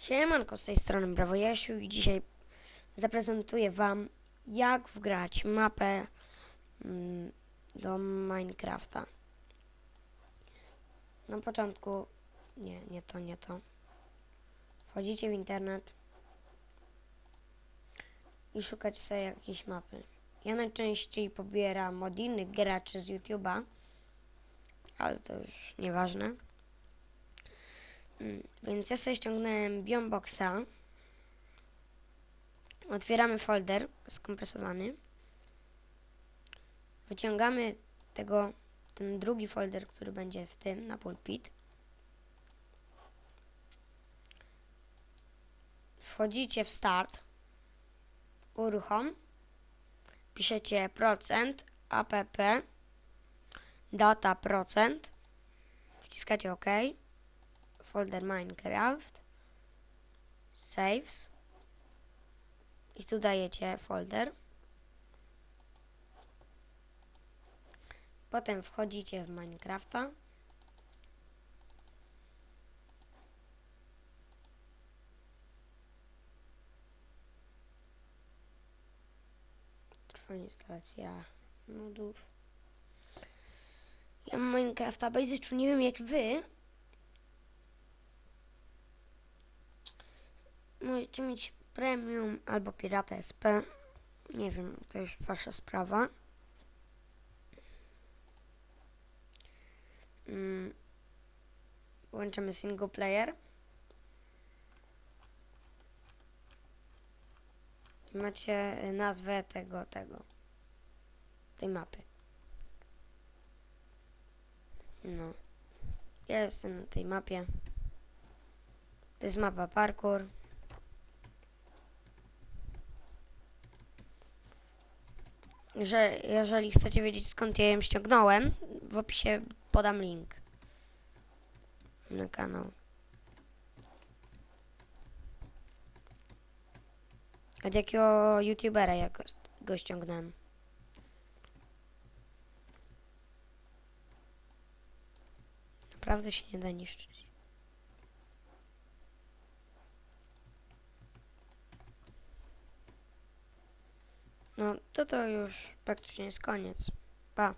Siemanko, z tej strony Brawo Jasiu i dzisiaj zaprezentuję Wam jak wgrać mapę mm, do Minecrafta. Na początku, nie, nie to, nie to. Wchodzicie w internet i szukać sobie jakiejś mapy. Ja najczęściej pobieram od innych graczy z YouTube'a, ale to już nieważne. Mm, Więc ja sobie ściągnąłem Bionboxa. Otwieramy folder skompresowany. Wyciągamy tego, ten drugi folder, który będzie w tym, na pulpit. Wchodzicie w start. Uruchom. Piszecie procent, app, data procent. Wciskacie OK folder Minecraft, saves i tu dajecie folder. Potem wchodzicie w Minecrafta. Trwa instalacja nudów. Ja mam Minecrafta Basicu, nie wiem jak wy, Możecie mieć premium albo pirata SP. Nie wiem, to już wasza sprawa. Mm. Włączamy single player. I macie nazwę tego, tego, tej mapy. No. Ja jestem na tej mapie. To jest mapa parkour. Że jeżeli chcecie wiedzieć skąd ja ją ściągnąłem, w opisie podam link na kanał. Od jakiego youtubera ja go, go ściągnąłem. Naprawdę się nie da niszczyć. No, to to już praktycznie jest koniec. Pa.